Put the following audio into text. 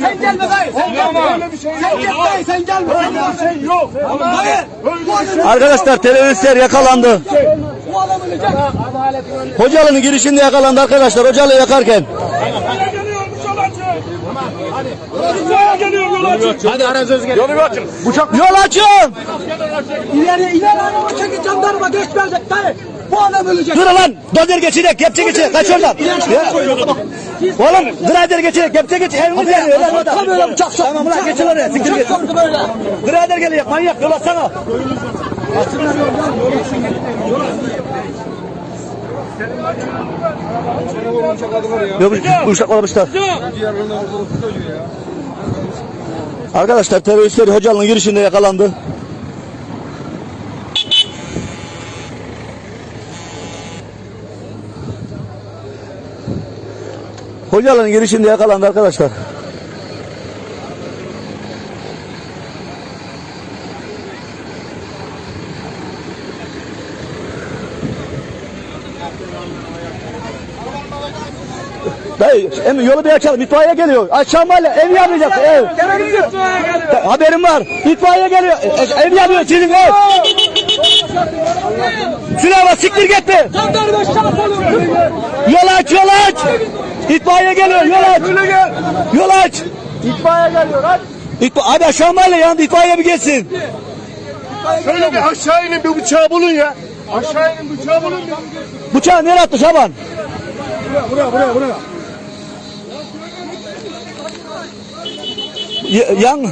Sen gelme dayı. Sen gelme. Sen git dayı sen gelme. Şey yok. Hayır. Arkadaşlar teröristler yakalandı. Adam ölecek. Hocalı'nın girişinde yakalandı arkadaşlar. Hocalı yakarken. Yol açın. İleri ileri araba çekip jandarma dayı. Bu adam ölecek. Dur lan. Dozer geçecek. Kepçe geçecek. Kaç oradan. Oğlum grader geçecek. Kepçe geç. Elini veriyor. Lan orada. Tam böyle bıçak sok. Tamam lan geçin oraya. Siktir Bıçak git. böyle. Grader gelecek. Manyak. Yol açsana. Yok bu uşak olmuşlar. Arkadaşlar teröristler Hocalı'nın girişinde yakalandı. Hocalı'nın girişinde yakalandı arkadaşlar. Dayı emin yolu bir açalım. İtfaiye geliyor. Aşağı mahalle ev yanacak ev. Haberim var. İtfaiye geliyor. E, e, ev yanıyor sizin ev. Silahla siktir şart olur. Yol aç yol aç. İtfaiye geliyor yol aç. Yol aç. İtfaiye geliyor aç. İtfa Hadi aşağı mahalle yandı itfaiye bir geçsin. Şöyle bir aşağı inin bir bıçağı bulun ya. Aşağı inin bıçağı bulun. Bıçağı nereye attı Şaban? Buraya buraya buraya. Y- yan